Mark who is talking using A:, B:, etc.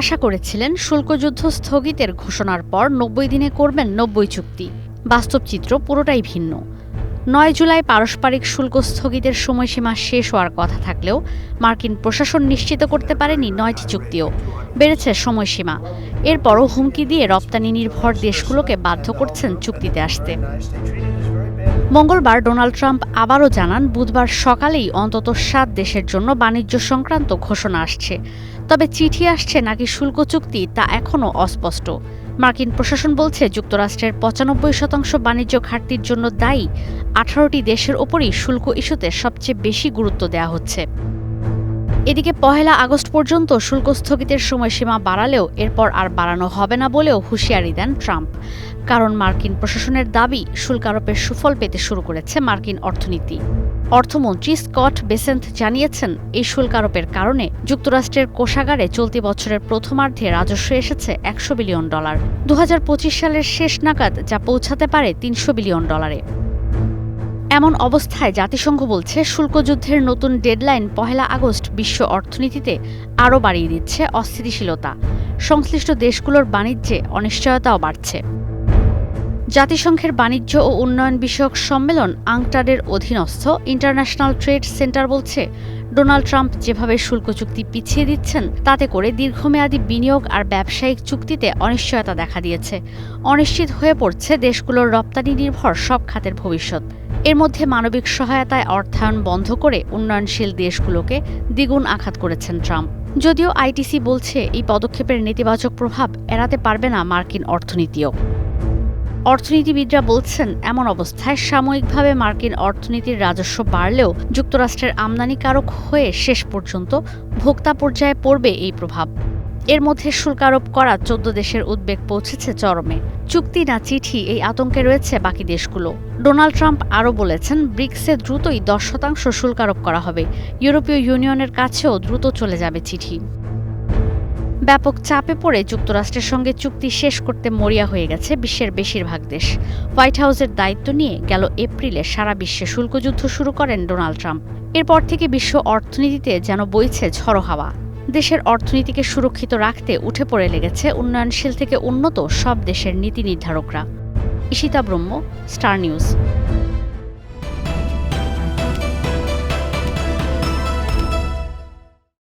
A: আশা করেছিলেন শুল্কযুদ্ধ স্থগিতের ঘোষণার পর নব্বই দিনে করবেন নব্বই চুক্তি। বাস্তব চিত্র পুরোটাই ভিন্ন। নয় জুলাই পারস্পরিক শুল্ক স্থগিতের সময়সীমা শেষ হওয়ার কথা থাকলেও মার্কিন প্রশাসন নিশ্চিত করতে পারেনি নয়টি চুক্তিও। বেড়েছে সময়সীমা। এরপরও হুমকি দিয়ে রপ্তানি নির্ভর দেশগুলোকে বাধ্য করছেন চুক্তিতে আসতে। মঙ্গলবার ডোনাল্ড ট্রাম্প আবারও জানান, বুধবার সকালেই অন্তত সাত দেশের জন্য বাণিজ্য সংক্রান্ত ঘোষণা আসছে। তবে চিঠি আসছে নাকি শুল্ক চুক্তি তা এখনও অস্পষ্ট। মার্কিন প্রশাসন বলছে, যুক্তরাষ্ট্রের পঁচানব্বই শতাংশ বাণিজ্য ঘাটতির জন্য দায়ী আঠারোটি দেশের ওপরই শুল্ক ইস্যুতে সবচেয়ে বেশি গুরুত্ব দেওয়া হচ্ছে। এদিকে পহেলা আগস্ট পর্যন্ত শুল্ক স্থগিতের সময়সীমা বাড়ালেও এরপর আর বাড়ানো হবে না বলেও হুঁশিয়ারি দেন ট্রাম্প। কারণ মার্কিন প্রশাসনের দাবি শুল্ক আরোপের সুফল পেতে শুরু করেছে মার্কিন অর্থনীতি। অর্থমন্ত্রী স্কট বেসেন্থ জানিয়েছেন, এই শুল্ক আরোপের কারণে যুক্তরাষ্ট্রের কোষাগারে চলতি বছরের প্রথমার্ধে রাজস্ব এসেছে একশো বিলিয়ন ডলার। দু হাজার পঁচিশ সালের শেষ নাগাদ যা পৌঁছাতে পারে তিনশো বিলিয়ন ডলারে। এমন অবস্থায় জাতিসংঘ বলছে শুল্কযুদ্ধের নতুন ডেডলাইন পহেলা আগস্ট বিশ্ব অর্থনীতিতে আরও বাড়িয়ে দিচ্ছে অস্থিতিশীলতা। সংশ্লিষ্ট দেশগুলোর বাণিজ্যে অনিশ্চয়তাও বাড়ছে। জাতিসংঘের বাণিজ্য ও উন্নয়ন বিষয়ক সম্মেলন আংটারের অধীনস্থ ইন্টারন্যাশনাল ট্রেড সেন্টার বলছে, ডোনাল্ড ট্রাম্প যেভাবে শুল্ক চুক্তি পিছিয়ে দিচ্ছেন, তাতে করে দীর্ঘমেয়াদী বিনিয়োগ আর ব্যবসায়িক চুক্তিতে অনিশ্চয়তা দেখা দিয়েছে। অনিশ্চিত হয়ে পড়ছে দেশগুলোর রপ্তানি নির্ভর সব খাতের ভবিষ্যৎ। এর মধ্যে মানবিক সহায়তায় অর্থায়ন বন্ধ করে উন্নয়নশীল দেশগুলোকে দ্বিগুণ আঘাত করেছেন ট্রাম্প। যদিও আইটিসি বলছে, এই পদক্ষেপের নেতিবাচক প্রভাব এড়াতে পারবে না মার্কিন অর্থনীতিও। অর্থনীতিবিদরা বলছেন, এমন অবস্থায় সাময়িকভাবে মার্কিন অর্থনীতির রাজস্ব বাড়লেও যুক্তরাষ্ট্রের আমদানিকারক হয়ে শেষ পর্যন্ত ভোক্তা পর্যায়ে পড়বে এই প্রভাব। এর মধ্যে শুল্ক আরোপ করা চোদ্দ দেশের উদ্বেগ পৌঁছেছে চরমে। চুক্তি না চিঠি এই আতঙ্কে রয়েছে বাকি দেশগুলো। ডোনাল্ড ট্রাম্প আরও বলেছেন, ব্রিক্সে দ্রুতই দশ শতাংশ শুল্ক আরোপ করা হবে। ইউরোপীয় ইউনিয়নের কাছেও দ্রুত চলে যাবে চিঠি। ব্যাপক চাপে পড়ে যুক্তরাষ্ট্রের সঙ্গে চুক্তি শেষ করতে মরিয়া হয়ে গেছে বিশ্বের বেশিরভাগ দেশ। হোয়াইট হাউসের দায়িত্ব নিয়ে গেল এপ্রিলে সারা বিশ্বে শুল্কযুদ্ধ শুরু করেন ডোনাল্ড ট্রাম্প। এরপর থেকে বিশ্ব অর্থনীতিতে যেন বইছে ঝড়ো হাওয়া। দেশের অর্থনীতিকে সুরক্ষিত রাখতে উঠে পড়ে লেগেছে উন্নয়নশীল থেকে উন্নত সব দেশের নীতি নির্ধারকরা। ইশিতা ব্রহ্ম, স্টার নিউজ।